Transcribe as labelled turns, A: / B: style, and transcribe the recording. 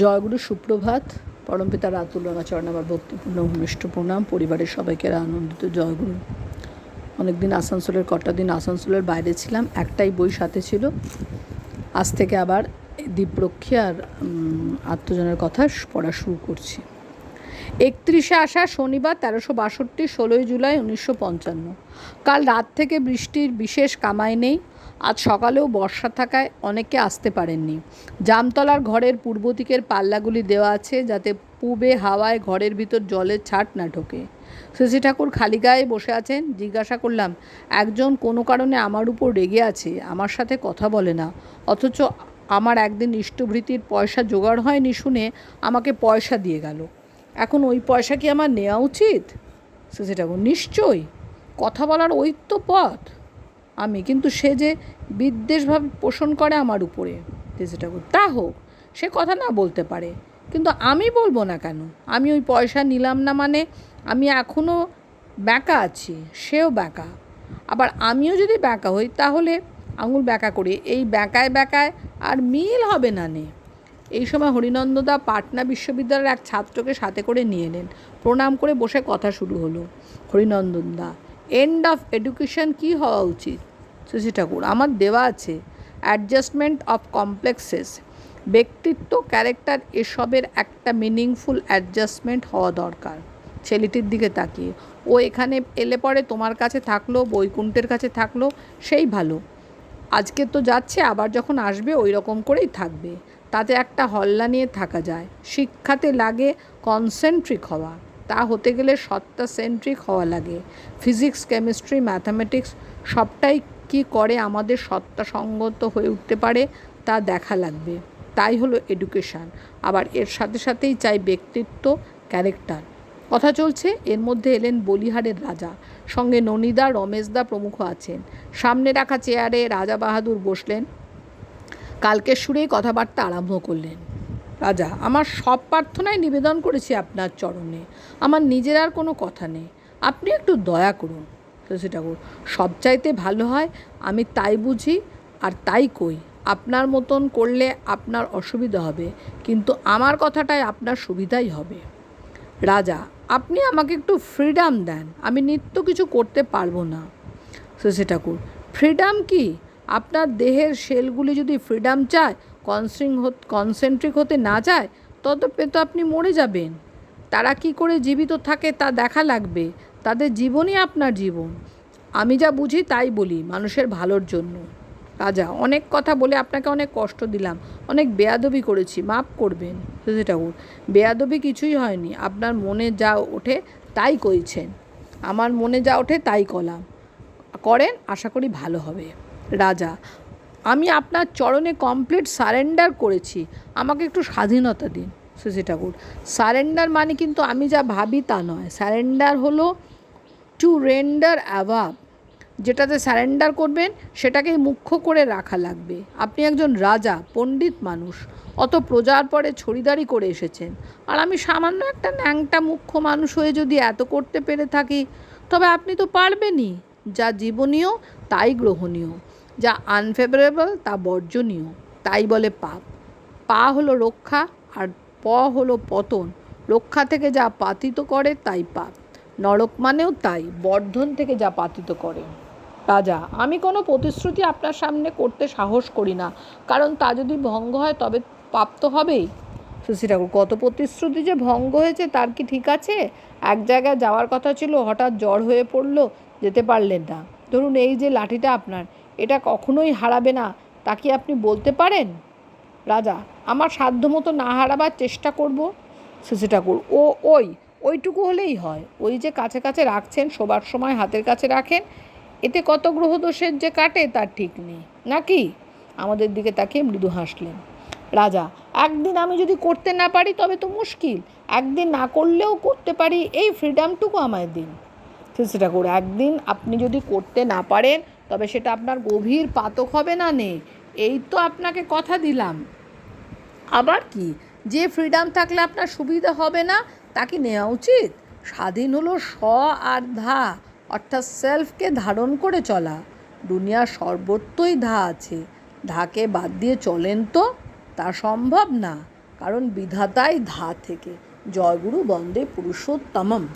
A: জয়গুরু সুপ্রভাত, পরমপিতা রাতুল রামাচরণ আমার ভক্তিপূর্ণ ঘনিষ্ঠ প্রণাম, পরিবারের সবাইকে আনন্দিত, জয়গুরু। অনেকদিন আসানসোলের কটা দিন আসানসোলের বাইরে ছিলাম, একটাই বই সাথে ছিল। আজ থেকে আবার দীপরক্ষী আর আত্মজনের কথা পড়া শুরু করছি। একত্রিশে আসা শনিবার তেরোশো বাষট্টি, ষোলোই জুলাই উনিশশো পঞ্চান্ন। কাল রাত থেকে বৃষ্টির বিশেষ কামাই নেই। আজ সকালেও বর্ষা থাকায় অনেকে আসতে পারেননি। জামতলার ঘরের পূর্ব দিকের পাল্লাগুলি দেওয়া আছে যাতে পূবে হাওয়ায় ঘরের ভিতর জলের ছাট না ঢোকে। শশী ঠাকুর খালি গায়ে বসে আছেন। জিজ্ঞাসা করলাম, একজন কোনো কারণে আমার উপর রেগে আছে? আমার সাথে কথা বলে না। অথচ আমার একদিন ইষ্টভৃতির পয়সা জোগাড় হয়নি শুনে আমাকে পয়সা দিয়ে গেল। এখন ওই পয়সা কি আমার নেওয়া উচিত? শশী ঠাকুর, নিশ্চয়ই। কথা বলার তো পথ। আমি। কিন্তু সে যে বিদ্বেষভাবে পোষণ করে আমার উপরে শশী ঠাকুর তা হোক, সে কথা না বলতে পারে। কিন্তু আমি বলব না কেন? আমি ওই পয়সা নিলাম না মানে আমি এখনও ব্যাকা আছি, সেও ব্যাকা। আবার আমিও যদি ব্যাকা হই, তাহলে আঙুল ব্যাকা করি। এই ব্যাকায় ব্যাকায় আর মিল হবে না নে। এই সময় হরিনন্দদা পাটনা বিশ্ববিদ্যালয়ের এক ছাত্রকে সাথে করে নিয়ে এলেন। প্রণাম করে বসে কথা শুরু হলো হরিনন্দন দা। এন্ড অফ এডুকেশন কী হওয়া উচিত? শশী ঠাকুর আমার দেওয়া আছে অ্যাডজাস্টমেন্ট অফ কমপ্লেক্সেস ব্যক্তিত্ব ক্যারেক্টার এসবের একটা মিনিংফুল অ্যাডজাস্টমেন্ট হওয়া দরকার। ছেলেটির দিকে তাকিয়ে। ও এখানে এলে পরে তোমার কাছে থাকল, বৈকুণ্ঠের কাছে থাকল, সেই ভালো। আজকে তো যাচ্ছে, আবার যখন আসবে ওই রকম করেই থাকবে। তাতে একটা হল্লা নিয়ে থাকা যায়। শিক্ষাতে লাগে কনসেন্ট্রিক হওয়া। তা হতে গেলে সত্তা সেন্ট্রিক হওয়া লাগে। ফিজিক্স কেমিস্ট্রি ম্যাথামেটিক্স সবটাই কি করে আমাদের সত্তা সঙ্গত হয়ে উঠতে পারে তা দেখা লাগবে। তাই হলো এডুকেশান আবার এর সাথে সাথেই চাই ব্যক্তিত্ব ক্যারেক্টার কথা চলছে, এর মধ্যে এলেন বলিহারের রাজা। সঙ্গে ননিদা, রমেশদা প্রমুখ আছেন। সামনে রাখা চেয়ারে রাজা বাহাদুর বসলেন। কালকের সুরেই কথাবার্তা আরম্ভ করলেন। রাজা, আমার সব প্রার্থনাই নিবেদন করেছি আপনার চরণে। আমার নিজের আর কোনো কথা নেই। আপনি একটু দয়া করুন। শশী ঠাকুর সব চাইতে ভালো হয়, আমি তাই বুঝি আর তাই কই। আপনার মতন করলে আপনার অসুবিধা হবে, কিন্তু আমার কথাটাই আপনার সুবিধাই হবে। রাজা, আপনি আমাকে একটু ফ্রিডাম দেন। আমি নিত্য কিছু করতে পারব না। শশী ঠাকুর ফ্রিডাম কি? আপনার দেহের সেলগুলি যদি ফ্রিডাম চায় কনসিং কনসেন্ট্রিক হতে না চায় ততপে তো আপনি মরে যাবেন। তারা কি করে জীবিত থাকে তা দেখা লাগবে। তাদের জীবনই আপনার জীবন। আমি যা বুঝি তাই বলি, মানুষের ভালোর জন্য। রাজা, অনেক কথা বলে আপনাকে অনেক কষ্ট দিলাম, অনেক বেয়াদবি করেছি, মাফ করবেন শশী ঠাকুর। বেয়াদবি কিছুই হয়নি, আপনার মনে যা ওঠে তাই কইছেন। আমার মনে যা ওঠে তাই কলাম। করেন, আশা করি ভালো হবে। রাজা আমি আপনার চরণে কমপ্লিট সারেন্ডার করেছি। আমাকে একটু স্বাধীনতা দিন শশী ঠাকুর। সারেন্ডার মানে কিন্তু আমি যা ভাবি তা নয়। সারেন্ডার হলো টু রেন্ডার অ্যাভাব যেটাতে সারেন্ডার করবেন, সেটাকেই মুখ্য করে রাখা লাগবে। আপনি একজন রাজা, পণ্ডিত মানুষ, অত প্রজার পরে ছড়িদারি করে এসেছেন। আর আমি সামান্য একটা ন্যাংটা মুখ্য মানুষ হয়ে যদি এত করতে পেরে থাকি, তবে আপনি তো পারবেনই। যা জীবনীয়, তাই গ্রহণীয়। যা আনফেভারেবল তা বর্জনীয়। তাই বলে পাপ পা হলো রক্ষা আর প হলো পতন। রক্ষা থেকে যা পাতিত করে, তাই পাপ নরক মানেও তাই, বর্ধন থেকে যা পাতিত করে। রাজা, আমি কোনো প্রতিশ্রুতি আপনার সামনে করতে সাহস করি না, কারণ তা যদি ভঙ্গ হয়, তবে পাপ তো হবেই। শশী ঠাকুর, কত প্রতিশ্রুতি যে ভঙ্গ হয়েছে, তার কি ঠিক আছে? এক জায়গায় যাওয়ার কথা ছিল, হঠাৎ জ্বর হয়ে পড়ল, যেতে পারলেন না। ধরুন এই যে লাঠিটা আপনার এটা কখনোই হারাবে না। তা কি আপনি বলতে পারেন? রাজা, আমার সাধ্যমতো না হারাবার চেষ্টা করব? শশী ঠাকুর ও, ওই, ওইটুকু হলেই হয়। ওই যে কাছে কাছে রাখছেন, শোবার সময় হাতের কাছে রাখেন, এতে কত গ্রহদোষের যে কাটে তার ঠিক নেই। নাকি? আমাদের দিকে তাকিয়ে মৃদু হাসলেন। রাজা, একদিন আমি যদি করতে না পারি তবে তো মুশকিল। একদিন না করলেও করতে পারি, এই ফ্রিডামটুকু আমায় দিন। সেটা করে, একদিন আপনি যদি করতে না পারেন তবে সেটা আপনার গভীর পাতক হবে না নে। এই তো আপনাকে কথা দিলাম। আবার কি? যে ফ্রিডাম থাকলে আপনার সুবিধা হবে না, তা কি নেওয়া উচিত? স্বাধীন হলো স্ব আর ধা, অর্থাৎ সেলফকে ধারণ করে চলা। দুনিয়ার সর্বত্রই ধা আছে। ধাকে বাদ দিয়ে চলেন তো, তা সম্ভব না। কারণ বিধাতাই ধা থেকে। জয়গুরু বন্দে পুরুষোত্তমম।